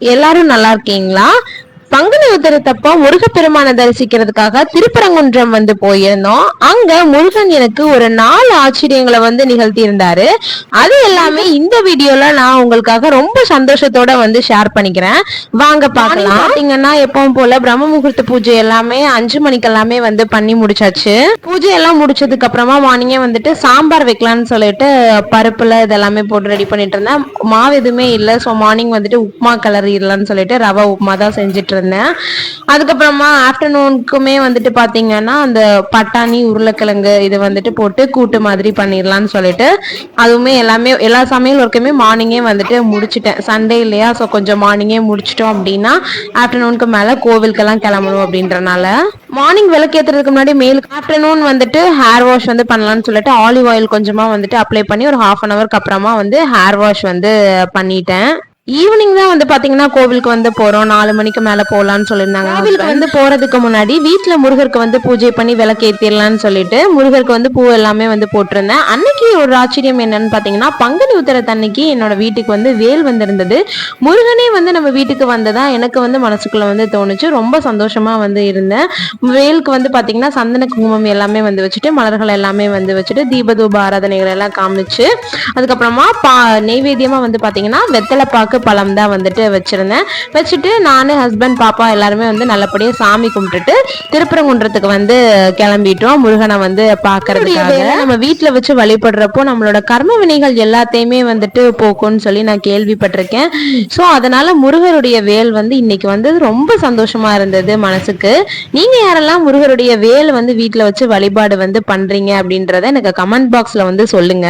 எல்லாரும் நல்லா இருக்கீங்களா? பங்குனி உத்தரத்தப்ப முருகப்பெருமானை தரிசிக்கிறதுக்காக திருப்பரங்குன்றம் வந்து போயிருந்தோம். அங்க முருகன் எனக்கு ஒரு நாலு ஆச்சரியங்களை வந்து நிகழ்த்தி இருந்தாரு அது எல்லாமே இந்த வீடியோல நான் உங்களுக்காக ரொம்ப சந்தோஷத்தோட வந்து ஷேர் பண்ணிக்கிறேன். வாங்க பார்க்கலாம். பாத்தீங்கன்னா எப்பவும் போல பிரம்ம முகூர்த்த பூஜை எல்லாமே அஞ்சு மணிக்கு எல்லாமே வந்து பண்ணி முடிச்சாச்சு. பூஜை எல்லாம் முடிச்சதுக்கு அப்புறமா மார்னிங்கே வந்துட்டு சாம்பார் வைக்கலாம்னு சொல்லிட்டு பருப்புல இதெல்லாமே போட்டு ரெடி பண்ணிட்டு இருந்தேன். மாவு எதுவுமே இல்லை. ஸோ மார்னிங் வந்துட்டு உப்புமா கலர் இல்லைன்னு சொல்லிட்டு ரவா உப்புமா தான் செஞ்சுட்டு இருந்தேன். அதுக்கப்புறமா ஆஃப்டர்நூனுக்குமே வந்துட்டு பார்த்தீங்கன்னா அந்த பட்டாணி உருளைக்கிழங்கு இது வந்துட்டு போட்டு கூட்டு மாதிரி பண்ணிடலாம்னு சொல்லிட்டு அதுவுமே எல்லாமே எல்லா சமையல் ஒர்க்குமே மார்னிங்கே வந்துட்டு முடிச்சிட்டேன். சண்டே இல்லையா? ஸோ கொஞ்சம் மார்னிங்கே முடிச்சிட்டோம் அப்படின்னா ஆஃப்டர்நூனுக்கு மேலே கோவிலுக்கெல்லாம் கிளம்பணும் அப்படின்றனால மார்னிங் விளக்கேற்றுறதுக்கு முன்னாடி மேலுக்கு ஆஃப்டர்நூன் வந்துட்டு ஹேர் வாஷ் வந்து பண்ணலாம்னு சொல்லிட்டு ஆலிவ் ஆயில் கொஞ்சமாக வந்துட்டு அப்ளை பண்ணி ஒரு ஹாஃப் அன் ஹவருக்கு அப்புறமா வந்து ஹேர் வாஷ் வந்து பண்ணிட்டேன். ஈவினிங் தான் வந்து பாத்தீங்கன்னா கோவிலுக்கு வந்து போறோம். நாலு மணிக்கு மேல போலாம்னு சொல்லியிருந்தாங்க. கோவிலுக்கு வந்து போறதுக்கு முன்னாடி வீட்டுல முருகருக்கு வந்து பூஜை பண்ணி விளக்கேத்திடலாம்னு சொல்லிட்டு முருகருக்கு வந்து பூ எல்லாமே வந்து போட்டிருந்தேன். அன்னைக்கு ஒரு ஆச்சரியம் என்னன்னு பாத்தீங்கன்னா பங்குனி உத்தரத்தன்னைக்கு என்னோட வீட்டுக்கு வந்து வேல் வந்திருந்தது. முருகனே வந்து நம்ம வீட்டுக்கு வந்ததா எனக்கு வந்து மனசுக்குள்ள வந்து தோணுச்சு. ரொம்ப சந்தோஷமா வந்து இருந்தேன். வேலுக்கு வந்து பாத்தீங்கன்னா சந்தன குங்குமம் எல்லாமே வந்து வச்சுட்டு மலர்கள் எல்லாமே வந்து வச்சுட்டு தீபதூப ஆராதனைகள் எல்லாம் காமிச்சு அதுக்கப்புறமா பா நெய்வேத்தியமா வந்து பாத்தீங்கன்னா வெத்தலை பாக்கு பழம் தான் வந்துட்டு வச்சிருந்தேன். வச்சுட்டு நான் ஹஸ்பண்ட் பாப்பா எல்லாருமே வந்து நல்லபடியா சாமி கும்பிட்டுட்டு திருப்பரங்குன்றத்துக்கு வந்து கிளம்பிட்டோம். முருகனை வந்து பாக்குறதுக்காக நம்ம வீட்டுல வச்சு வழிபடுறப்போ நம்மளோட கர்ம வினைகள் எல்லாத்தையுமே வந்துட்டு போக்கும்னு சொல்லி நான் கேள்விப்பட்டிருக்கேன். ஸோ அதனால முருகருடைய வேல் வந்து இன்னைக்கு வந்து ரொம்ப சந்தோஷமா இருந்தது மனசுக்கு. நீங்க யாரெல்லாம் முருகருடைய வேல் வந்து வீட்டுல வச்சு வழிபாடு வந்து பண்றீங்க அப்படின்றத எனக்கு கமெண்ட் பாக்ஸ்ல வந்து சொல்லுங்க.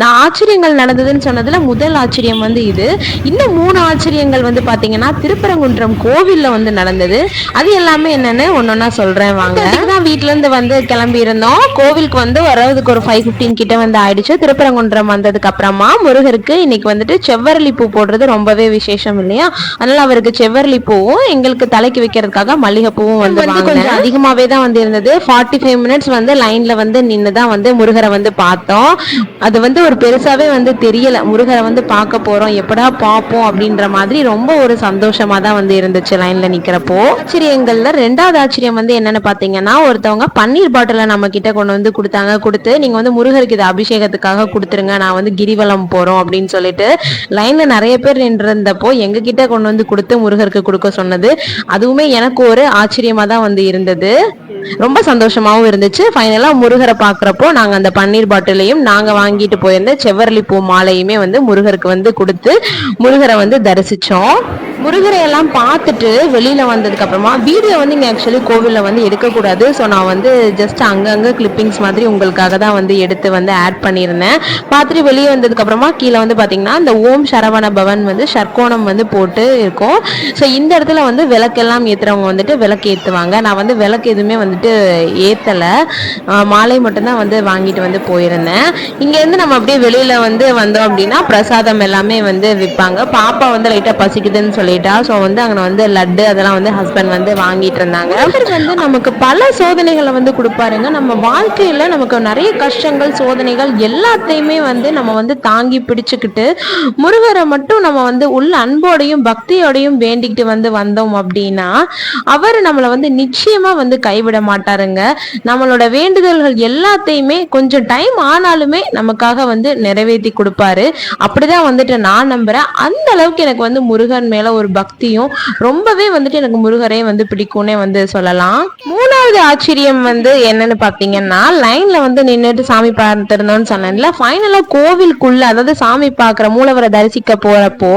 நான் ஆச்சரியங்கள் நடந்ததுன்னு சொன்னதுல முதல் ஆச்சரியம் வந்து இது. இன்னும் மூணு ஆச்சரியங்கள் வந்து பாத்தீங்கன்னா திருப்பரங்குன்றம் கோவில்ல வந்து நடந்தது. அது எல்லாமே என்னன்னு ஒன்னொன்னா சொல்றேன் வாங்க. தான் வீட்ல இருந்து வந்து கிளம்பி இருந்தோம் கோவிலுக்கு வந்து வரதுக்கு ஒரு ஃபைவ் பிப்டீன் கிட்ட வந்து ஆயிடுச்சு. திருப்பரங்குன்றம் வந்ததுக்கு அப்புறமா முருகருக்கு இன்னைக்கு வந்துட்டு செவ்வரளி பூ போடுறது ரொம்பவே விசேஷம் இல்லையா? அதனால அவருக்கு செவ்வரளி பூவும் எங்களுக்கு தலைக்கு வைக்கிறதுக்காக மல்லிகை பூவும் வந்து கொஞ்சம் அதிகமாவே தான் வந்து இருந்தது ஃபார்ட்டி ஃபைவ் மினிட்ஸ் வந்து லைன்ல வந்து நின்று தான் வந்து முருகரை வந்து பார்த்தோம். அது வந்து ஒரு பெருசாவே வந்து தெரியல. முருகரை வந்து பார்க்க போறோம். எப்படா பார்ப்போம் அப்படின்ற மாதிரி ரொம்ப ஒரு சந்தோஷமா தான் வந்து இருந்துச்சு லைன்ல நிக்கிறப்போ. ஆச்சரியங்கள்ல ரெண்டாவது ஆச்சரியம் வந்து என்னன்னு பாத்தீங்கன்னா ஒருத்தவங்க பன்னீர் பாட்டில நம்ம கிட்ட கொண்டு வந்து கொடுத்தாங்க. கொடுத்து நீங்க வந்து முருகருக்கு இது அபிஷேகத்துக்காக கொடுத்துருங்க. நான் வந்து கிரிவலம் போறோம் அப்படின்னு சொல்லிட்டு லைன்ல நிறைய பேர் நின்றிருந்தப்போ எங்க கிட்ட கொண்டு வந்து கொடுத்து முருகருக்கு கொடுக்க சொன்னது. அதுவுமே எனக்கு ஒரு ஆச்சரியமா தான் வந்து இருந்தது. ரொம்ப சந்தோஷமாவும் இருந்துச்சு. ஃபைனலா முருகரை பார்க்குறப்போ நாங்க அந்த பன்னீர் பாட்டிலையும் நாங்க வாங்கிட்டு போயிருந்த செவ்வரளி பூ மாலையுமே வந்து முருகருக்கு வந்து கொடுத்து முருகரை வந்து தரிசிச்சோம். முருகரை எல்லாம் பார்த்துட்டு வெளியில் வந்ததுக்கு அப்புறமா வீடியோ வந்து இங்கே ஆக்சுவலி கோவிலில் வந்து எடுக்கக்கூடாது. ஸோ நான் வந்து ஜஸ்ட் அங்கங்கே கிளிப்பிங்ஸ் மாதிரி உங்களுக்காக தான் வந்து எடுத்து வந்து ஆட் பண்ணியிருந்தேன். பார்த்துட்டு வெளியே வந்ததுக்கு அப்புறமா கீழே வந்து பார்த்திங்கன்னா இந்த ஓம் சரவண பவன் வந்து ஷர்க்கோணம் வந்து போட்டு இருக்கும். ஸோ இந்த இடத்துல வந்து விளக்கெல்லாம் ஏற்றுறவங்க வந்துட்டு விளக்கு ஏற்றுவாங்க நான் வந்து விளக்கு எதுவுமே வந்துட்டு ஏற்றலை மாலை மட்டும்தான் வந்து வாங்கிட்டு வந்து போயிருந்தேன். இங்கேருந்து நம்ம அப்படியே வெளியில் வந்து வந்தோம் அப்படின்னா பிரசாதம் எல்லாமே வந்து விற்பாங்க பாப்பா வந்து லைட்டாக பசிக்குதுன்னு சொல்லிட்டா ஸோ வந்து அங்கே வந்து லட்டு அதெல்லாம் வந்து ஹஸ்பண்ட் வந்து வாங்கிட்டு இருந்தாங்க. வந்து நமக்கு பல சோதனைகளை வந்து கொடுப்பாருங்க. நம்ம வாழ்க்கையில் நமக்கு நிறைய கஷ்டங்கள் சோதனைகள் எல்லாத்தையுமே வந்து நம்ம வந்து தாங்கி பிடிச்சுக்கிட்டு முருகரை மட்டும் நம்ம வந்து உள்ள அன்போடையும் பக்தியோடையும் வேண்டிக்கிட்டு வந்து வந்தோம் அப்படின்னா அவர் நம்மளை வந்து நிச்சயமா வந்து கைவிட மாட்டாருங்க. நம்மளோட வேண்டுதல்கள் எல்லாத்தையுமே கொஞ்சம் டைம் ஆனாலுமே நமக்காக வந்து நிறைவேற்றி கொடுப்பாரு. அப்படிதான் வந்துட்டு நான் நம்புறேன். அந்த அளவுக்கு எனக்கு வந்து முருகன் மேல ஒரு பக்தியும் ரொம்பவே வந்துட்டு எனக்கு முருகரே வந்து பிடிக்கும்னே வந்து சொல்லலாம். மூணாவது ஆச்சரியம் வந்து என்னன்னு பாத்தீங்கன்னா லைன்ல வந்து நின்றுட்டு சாமி பார்த்திருந்தோம்னு சொன்னேன்ல ஃபைனலா கோவிலுக்குள்ள அதாவது சாமி பார்க்குற மூலவரை தரிசிக்க போறப்போ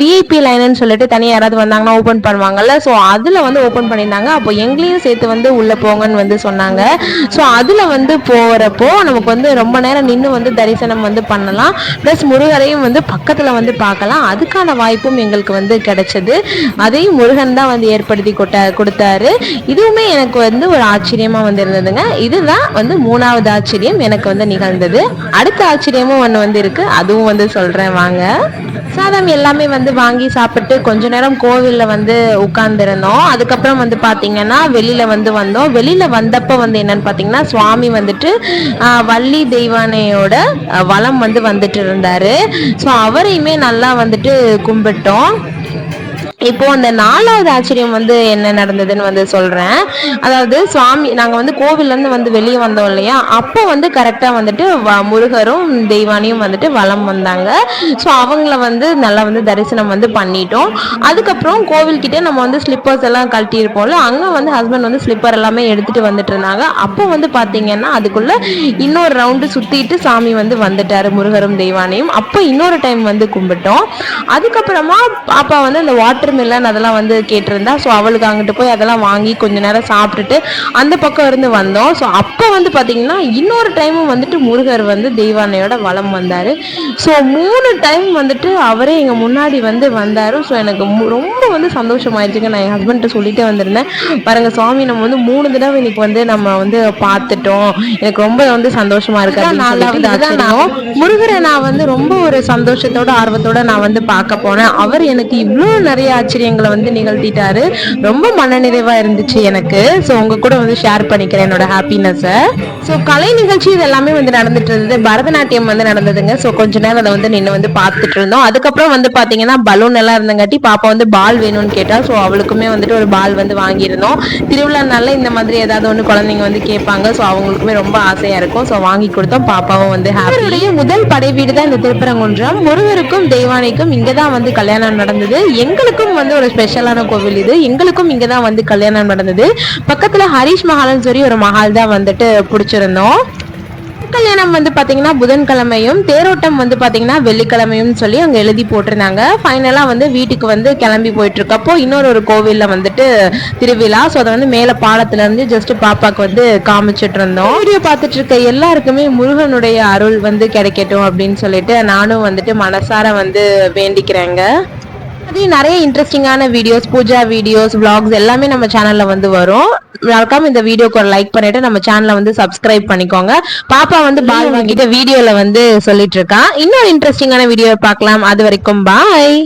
விஐபி லைன்னு சொல்லிட்டு தனியாக யாராவது வந்தாங்கன்னா ஓப்பன் பண்ணுவாங்கல்ல ஸோ அதுல வந்து ஓப்பன் பண்ணியிருந்தாங்க. அப்போ எங்களையும் சேர்த்து வந்து உள்ள போங்கன்னு வந்து சொன்னாங்க. ஸோ அதுல வந்து போறப்போ நமக்கு வந்து ரொம்ப நேரம் நின்று வந்து தரிசனம் வந்து பண்ணலாம். ப்ளஸ் முருகரையும் வந்து பக்கத்துல வந்து பார்க்கலாம். அதுக்கான வாய்ப்பும் எங்களுக்கு வந்து கிடைச்சது. அதையும் முருகன் தான் வந்து ஏற்படுத்தி கொட்ட கொடுத்தாரு. இதுவுமே எனக்கு வந்து ஒரு ஆச்சரியமா வந்து இருந்ததுங்க. இதுதான் வந்து மூணாவது ஆச்சரியம் எனக்கு வந்து நிகழ்ந்தது. அடுத்த ஆச்சரியமும் ஒன்று வந்து இருக்கு. அதுவும் வந்து சொல்றேன் வாங்க. சாதம் எல்லாமே வந்து வாங்கி சாப்பிட்டு கொஞ்ச நேரம் கோவில்ல வந்து உட்கார்ந்துருந்தோம். அதுக்கப்புறம் வந்து பார்த்தீங்கன்னா வெளியில் வந்து வந்தோம். வெளியில் வந்தப்போ வந்து என்னன்னு பார்த்தீங்கன்னா சுவாமி வந்துட்டு வள்ளி தெய்வானையோட வளம் வந்து வந்துட்டு இருந்தார். ஸோ அவரையுமே நல்லா வந்துட்டு கும்பிட்டோம். இப்போ அந்த நாலாவது ஆச்சரியம் வந்து என்ன நடந்ததுன்னு வந்து சொல்றேன். அதாவது சுவாமி நாங்க வந்து கோவில்ல இருந்து வந்து வெளியே வந்தோம் இல்லையா? அப்போ வந்து கரெக்டா வந்துட்டு வ- முருகரும் தெய்வானியும் வந்துட்டு வளம் வந்தாங்க. ஸோ அவங்கள வந்து நல்லா வந்து தரிசனம் வந்து பண்ணிட்டோம். அதுக்கப்புறம் கோவில்கிட்ட நம்ம வந்து ஸ்லிப்பர்ஸ் எல்லாம் கழட்டி இருப்போம்ல அங்க வந்து ஹஸ்பண்ட் வந்து ஸ்லிப்பர் எல்லாமே எடுத்துட்டு வந்துட்டு இருந்தாங்க. அப்போ வந்து பாத்தீங்கன்னா அதுக்குள்ள இன்னொரு ரவுண்டு சுத்திட்டு சாமி வந்து வந்துட்டாரு முருகரும் தெய்வானையும். அப்போ இன்னொரு டைம் வந்து கும்பிட்டோம். அதுக்கப்புறமா அப்பா வந்து அந்த வாட்டர் மில்லன் அதெல்லாம் வந்து கேட்டிருந்தா. ஸோ அவளுக்கு அங்கிட்டு போய் அதெல்லாம் வாங்கி கொஞ்ச நேரம் சாப்பிட்டுட்டு அந்த பக்கம் இருந்து வந்தோம். ஸோ அப்போ வந்து பாத்தீங்கன்னா இன்னொரு டைமும் வந்துட்டு முருகர் வந்து தெய்வானையோட வலம் வந்தாரு. ஸோ மூணு டைம் வந்துட்டு அவரே எங்க முன்னாடி வந்து வந்தாரு. ஸோ எனக்கு ரொம்ப வந்து சந்தோஷமாயிருச்சுங்க. நான் என் ஹஸ்பண்ட்ட சொல்லிட்டே வந்திருந்தேன். பாருங்க சுவாமி நம்ம வந்து மூணு தடவை இன்னைக்கு வந்து நம்ம வந்து பார்த்துட்டோம் எனக்கு ரொம்ப வந்து சந்தோஷமா இருக்கு இதுதான் நான் முருகரை நான் வந்து ரொம்ப ஒரு சந்தோஷத்தோட ஆர்வத்தோட நான் வந்து பார்க்க போனேன். அவர் எனக்கு இவ்வளோ நிறைய ஆச்சரியங்களை வந்து நிகழ்த்திட்டாரு. ரொம்ப மனநிறைவா இருந்துச்சு எனக்கு. ஸோ உங்க கூட வந்து ஷேர் பண்ணிக்கிறேன் என்னோட ஹாப்பினஸை ஸோ கலை நிகழ்ச்சி இது எல்லாமே வந்து நடந்துட்டு இருந்தது. பரதநாட்டியம் வந்து நடந்ததுங்க. ஸோ கொஞ்ச நேரம் அதை வந்து நின்று வந்து பார்த்துட்டு இருந்தோம். அதுக்கப்புறம் வந்து பாத்தீங்கன்னா பலூன் எல்லாம் இருந்தங்காட்டி பாப்பா வந்து பால் வேணும்னு கேட்டா ஸோ அவளுக்குமே வந்துட்டு ஒரு பால் வந்து வாங்கியிருந்தோம். திருவிழானால இந்த மாதிரி ஏதாவது ஒன்று குழந்தைங்க வந்து கேட்பாங்க. ஸோ அவங்களுக்குமே ரொம்ப ஆசையா இருக்கும். ஸோ வாங்கி கொடுத்தோம். பாப்பாவும் வந்து ஹாப்பியுடைய முதல் படை வீடு தான் இந்த திருப்பரங்குன்றம். முருகருக்கும் தெய்வானைக்கும் இங்கே தான் வந்து கல்யாணம் நடந்தது. எங்களுக்கும் வந்து ஒரு ஸ்பெஷலான கோவில் இது. எங்களுக்கும் இங்கே தான் வந்து கல்யாணம் நடந்தது. பக்கத்தில் ஹரிஷ் மஹால்னு சொல்லி ஒரு மஹால் தான் வந்துட்டு பிடிச்சிருந்தோம். கல்யாணம் வந்து பார்த்தீங்கன்னா புதன்கிழமையும் தேரோட்டம் வந்து பார்த்தீங்கன்னா வெள்ளிக்கிழமையும் சொல்லி அங்கே எழுதி போட்டிருந்தாங்க. ஃபைனலாக வந்து வீட்டுக்கு வந்து கிளம்பி போயிட்டுருக்கப்போ இன்னொரு ஒரு கோவிலில் வந்துட்டு திருவிழா. ஸோ அதை வந்து மேலே பாலத்துலேருந்து ஜஸ்ட் பாப்பாக்கு வந்து காமிச்சிட்டு இருந்தோம் வீடியோ பார்த்துட்டு இருக்க எல்லாருக்குமே முருகனுடைய அருள் வந்து கிடைக்கட்டும் அப்படின்னு சொல்லிட்டு நானும் வந்துட்டு மனசார வந்து வேண்டிக்கிறேங்க. அதே நிறைய இன்ட்ரெஸ்டிங்கான வீடியோஸ் பூஜா வீடியோஸ் vlogs எல்லாமே நம்ம சேனல்ல வந்து வரும். மறக்காம இந்த வீடியோக்கு ஒரு லைக் பண்ணிட்டு நம்ம சேனலை வந்து சப்ஸ்கிரைப் பண்ணிக்கோங்க. பாப்பா வந்து பால் வாங்கிட்டு வீடியோல வந்து சொல்லிட்டு இருக்கா. இன்னொரு இன்ட்ரெஸ்டிங்கான வீடியோ பார்க்கலாம். அது வரைக்கும் பாய்